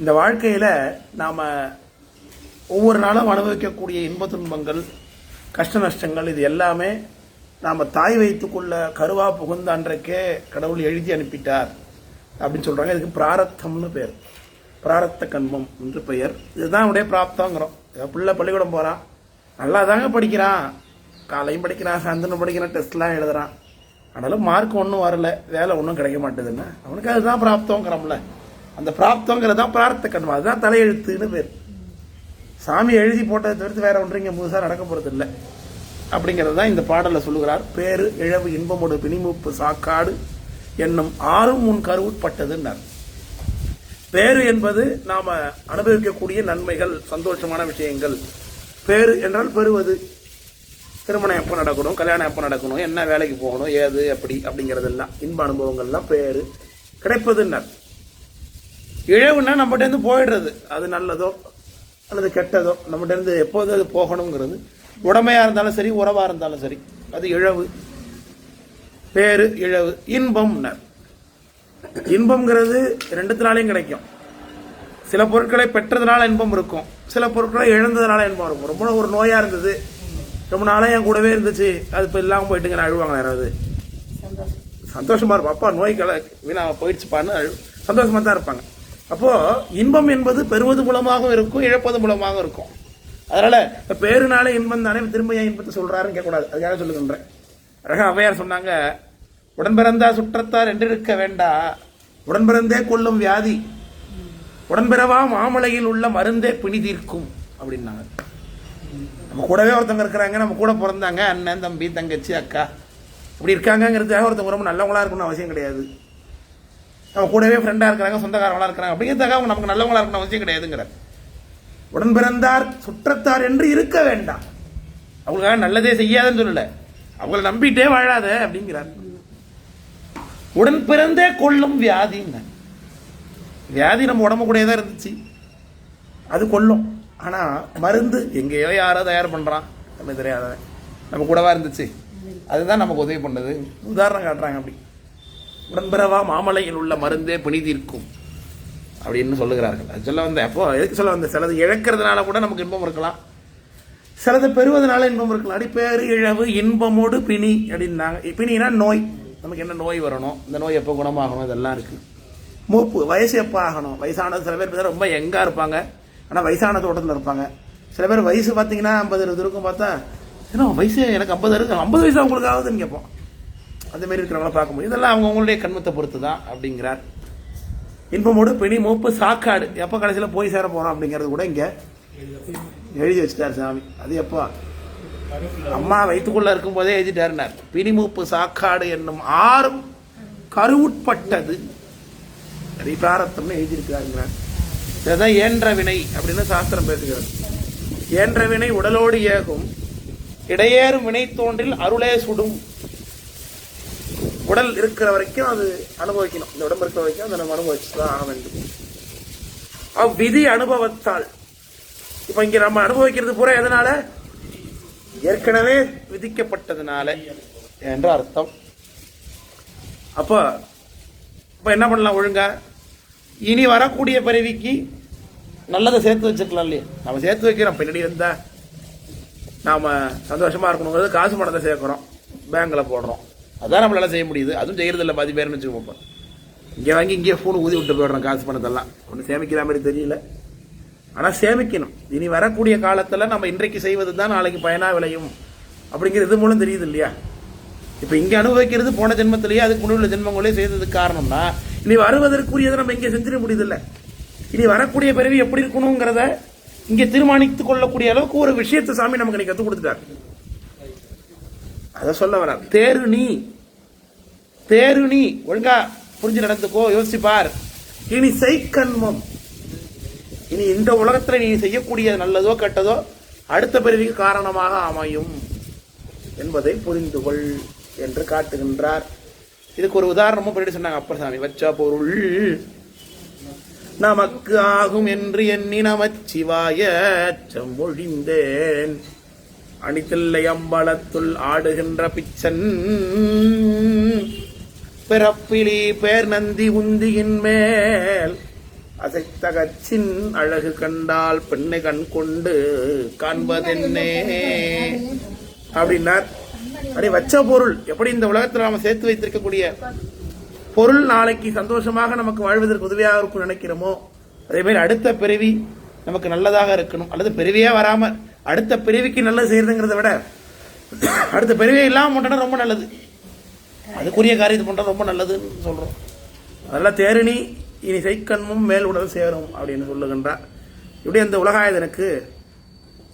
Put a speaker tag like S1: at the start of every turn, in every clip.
S1: இந்த வாழ்க்கையில் நாம் ஒவ்வொரு நாளும் அனுபவிக்கக்கூடிய இன்ப துன்பங்கள் கஷ்ட நஷ்டங்கள் இது எல்லாமே நாம் தாய் வைத்துக்குள்ள கருவா புகுந்த அன்றைக்கே கடவுள் எழுதி அனுப்பிட்டார் அப்படின்னு சொல்கிறாங்க இதுக்கு பிராரத்தம்னு பேர் பிராரத்த கண்மம் என்று பெயர் இதுதான் உடைய பிராப்தங்கிறோம் பிள்ளை பள்ளிக்கூடம் போகிறான் நல்லா தாங்க படிக்கிறான் காலையும் படிக்கிறான் சாயந்தரம் படிக்கிறான் டெஸ்ட்லாம் எழுதுகிறான் ஆனாலும் மார்க் ஒன்றும் வரல வேலை ஒன்றும் கிடைக்க மாட்டேதுன்னு அவனுக்கு அதுதான் பிராப்தங்கிறோம்ல அந்த பிராப்தங்கிறது தான் பிரார்த்த கண்மா அதுதான் தலையெழுத்துன்னு பேர் சாமி எழுதி போட்டதை தவிர்த்து வேற ஒன்றிங்க முழுசாக நடக்க போகிறது இல்லை அப்படிங்கிறது தான் இந்த பாடலில் சொல்லுகிறார் பேரு இழவு இன்பமோடு பிணிமுப்பு சாக்காடு என்னும் ஆறும் முன் கருவுட்பட்டதுன்னார் பேரு என்பது நாம் அனுபவிக்கக்கூடிய நன்மைகள் சந்தோஷமான விஷயங்கள் பேரு என்றால் பெறுவது திருமணம் எப்போ நடக்கணும் கல்யாணம் எப்போ நடக்கணும் என்ன வேலைக்கு போகணும் ஏது எப்படி அப்படிங்கிறதெல்லாம் இன்ப அனுபவங்கள்லாம் பேரு கிடைப்பதுன்னார் இழவுன்னா நம்மகிட்டேருந்து போயிடுறது அது நல்லதோ அல்லது கெட்டதோ நம்மகிட்டேருந்து எப்போது அது போகணுங்கிறது உடமையாக இருந்தாலும் சரி உறவாக இருந்தாலும் சரி அது இழவு பேரு இழவு இன்பம் இன்பம்ங்கிறது ரெண்டுத்தினாலையும் கிடைக்கும் சில பொருட்களை பெற்றதுனால இன்பம் இருக்கும் சில பொருட்களை இழந்ததுனால இன்பம் இருக்கும் ரொம்ப ஒரு நோயாக இருந்தது ரொம்ப நாளாக என் கூடவே இருந்துச்சு அது இப்போ இல்லாமல் போயிட்டுங்க அழுவாங்க யாராவது சந்தோஷமாக இருப்பா அப்பா நோய் கல வீணாக போயிடுச்சுப்பான்னு சந்தோஷமாக தான் இருப்பாங்க அப்போ இன்பம் என்பது பெறுவது மூலமாகவும் இருக்கும் இழப்பது மூலமாகவும் இருக்கும் அதனால இப்போ பேருனாலே இன்பம் தானே திரும்ப ஏன் இன்பத்தை சொல்றாருன்னு கேட்கக்கூடாது அதுக்காக சொல்லுகின்றேன் அழகா அவையார் சொன்னாங்க உடன்பிறந்தா சுற்றத்தார் என்று இருக்க வேண்டா உடன்பிறந்தே கொள்ளும் வியாதி உடன்பிறவா மாமலையில் உள்ள மருந்தே பிணி தீர்க்கும் அப்படின்னாங்க நம்ம கூடவே ஒருத்தவங்க இருக்கிறாங்க நம்ம கூட பிறந்தாங்க அண்ணன் தம்பி தங்கச்சி அக்கா அப்படி இருக்காங்கிறதுக்காக ஒருத்தவங்க ரொம்ப நல்லவங்களா இருக்கணும்னு அவசியம் கிடையாது நம்ம கூடவே ஃப்ரெண்டாக இருக்கிறாங்க சொந்தக்காரங்களாக இருக்கிறாங்க அப்படிங்கிறதுக்காக அவங்க நமக்கு நல்லவங்களாக இருக்கணும் அவசியம் கிடையாதுங்கிறார் உடன் பிறந்தார் சுற்றத்தார் என்று இருக்க வேண்டாம் அவங்களுக்காக நல்லதே செய்யாதுன்னு சொல்லல அவங்கள நம்பிட்டே வாழாத அப்படிங்கிறார் உடன் பிறந்தே கொள்ளும் வியாதிங்க வியாதி நம்ம உடம்பு கூடயே தான் இருந்துச்சு அது கொல்லும் ஆனால் மருந்து எங்கேயோ யாரோ தயார் பண்ணுறான் நம்ம தெரியாத நம்ம கூடவா இருந்துச்சு அதுதான் நமக்கு உதவி பண்ணது உதாரணம் காட்டுறாங்க அப்படி உடன்பரவா மாமலையில் உள்ள மருந்தே தீர்க்கும் அப்படின்னு சொல்லுகிறார்கள் அது சொல்ல வந்த அப்போ எதுக்கு சொல்ல வந்த சிலது இழக்கிறதுனால கூட நமக்கு இன்பம் இருக்கலாம் சிலது பெறுவதனால இன்பம் இருக்கலாம் அடி பேரு இழவு இன்பமோடு பிணி அப்படின்னாங்க பிணினா நோய் நமக்கு என்ன நோய் வரணும் இந்த நோய் எப்போ குணமாகணும் இதெல்லாம் இருக்குது மூப்பு வயசு எப்போ ஆகணும் வயசானது சில பேர் ரொம்ப எங்காக இருப்பாங்க ஆனால் வயசான தோட்டத்தில் இருப்பாங்க சில பேர் வயசு பார்த்தீங்கன்னா ஐம்பது இருபது இருக்கும் பார்த்தா ஏன்னா வயசு எனக்கு ஐம்பது இருக்கு ஐம்பது வயசு அவங்களுக்கு கேட்போம் மாதிரி இருக்கிறவங்கள பார்க்க முடியும் இதெல்லாம் அவங்களுடைய கண்மத்தை பொறுத்து தான் அப்படிங்கிறார் இன்பமோடு பெணி மூப்பு சாக்காடு எப்போ கடைசியில் போய் சேர போகிறோம் அப்படிங்கிறது கூட இங்கே எழுதி வச்சுட்டார் சாமி அது எப்போ அம்மா இருக்கும் போதே எழுதிட்டார் பிணிமூப்பு சாக்காடு என்னும் ஆறும் கருவுட்பட்டது ரிபாரத்தம்னு எழுதியிருக்கிறாருங்கிறார் இதை ஏன்ற வினை அப்படின்னு சாஸ்திரம் பேசுகிறது ஏன்ற வினை உடலோடு ஏகும் இடையேறும் வினை தோன்றில் அருளே சுடும் உடல் இருக்கிற வரைக்கும் அது அனுபவிக்கணும் இந்த உடம்பு இருக்கிற வரைக்கும் அதை நம்ம அனுபவிச்சுதான் தான் ஆக வேண்டும் அவ்விதி அனுபவத்தால் இப்போ இங்கே நம்ம அனுபவிக்கிறது பூரா எதனால ஏற்கனவே விதிக்கப்பட்டதுனால என்ற அர்த்தம் அப்போ இப்போ என்ன பண்ணலாம் ஒழுங்கா இனி வரக்கூடிய பிறவிக்கு நல்லதை சேர்த்து வச்சுக்கலாம் இல்லையா நம்ம சேர்த்து வைக்கிறோம் பின்னாடி இருந்தால் நாம் சந்தோஷமாக இருக்கணுங்கிறது காசு பணத்தை சேர்க்குறோம் பேங்கில் போடுறோம் அதான் நம்மளால் செய்ய முடியுது அதுவும் செய்கிறதில்ல பாதி பேர்னு வச்சுக்கோப்போம் இங்கே வாங்கி இங்கேயே ஃபோனு ஊதி விட்டு போயிடுறோம் காசு பணத்தெல்லாம் ஒன்றும் சேமிக்கிற மாதிரி தெரியல ஆனால் சேமிக்கணும் இனி வரக்கூடிய காலத்தில் நம்ம இன்றைக்கு செய்வது தான் நாளைக்கு பயனாக விளையும் அப்படிங்கிறது இது மூலம் தெரியுது இல்லையா இப்போ இங்கே அனுபவிக்கிறது போன ஜென்மத்திலேயே அதுக்கு முன்னுள்ள ஜென்மங்களே செய்ததுக்கு காரணம்னா இனி வருவதற்குரியதை நம்ம இங்கே செஞ்சிட முடியதில்லை இனி வரக்கூடிய பிறவி எப்படி இருக்கணுங்கிறத இங்கே தீர்மானித்துக் கொள்ளக்கூடிய அளவுக்கு ஒரு விஷயத்தை சாமி நமக்கு கற்றுக் கொடுத்துட்டார் அதை சொல்ல வரா தேரு நீ பேருணி ஒழுங்கா புரிஞ்சு நடந்துக்கோ யோசிப்பார் இனி செய்கண்மம் இனி இந்த உலகத்தில் நீ செய்யக்கூடிய நல்லதோ கெட்டதோ அடுத்த பிறவிக்கு காரணமாக அமையும் என்பதை புரிந்து கொள் என்று காட்டுகின்றார் இதுக்கு ஒரு உதாரணமும் பின்னாடி சொன்னாங்க அப்பசாமி வச்ச பொருள் நமக்கு ஆகும் என்று எண்ணி நமச்சிவாய மொழிந்தேன் அணித்தில்லை அம்பலத்துள் ஆடுகின்ற பிச்சன் பிறப்பிலி பேர் நந்தி உந்தியின் மேல் அசைத்தகச்சின் அழகு கண்டால் பெண்ணை கண் கொண்டு காண்பதென்னே அப்படின்னார் அப்படி வச்ச பொருள் எப்படி இந்த உலகத்தில் நாம சேர்த்து வைத்திருக்கக்கூடிய பொருள் நாளைக்கு சந்தோஷமாக நமக்கு வாழ்வதற்கு உதவியாக இருக்கும் நினைக்கிறோமோ மாதிரி அடுத்த பிறவி நமக்கு நல்லதாக இருக்கணும் அல்லது பிறவியே வராமல் அடுத்த பிறவிக்கு நல்லது செய்யறதுங்கிறத விட அடுத்த பிறவியே இல்லாமல் ரொம்ப நல்லது அதுக்குரிய காரியத்தை பண்ணுறது ரொம்ப நல்லதுன்னு சொல்கிறோம் அதெல்லாம் தேரினி இனி செய்கண்மும் மேல் உடல் சேரும் அப்படின்னு சொல்லுகின்றார் இப்படி அந்த உலகாயுதனுக்கு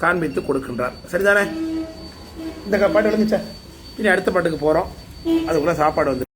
S1: காண்பித்து கொடுக்கின்றார் சரிதானே இந்த பாட்டு விளங்குச்சா இனி அடுத்த பாட்டுக்கு போகிறோம் அதுக்குள்ளே சாப்பாடு வந்து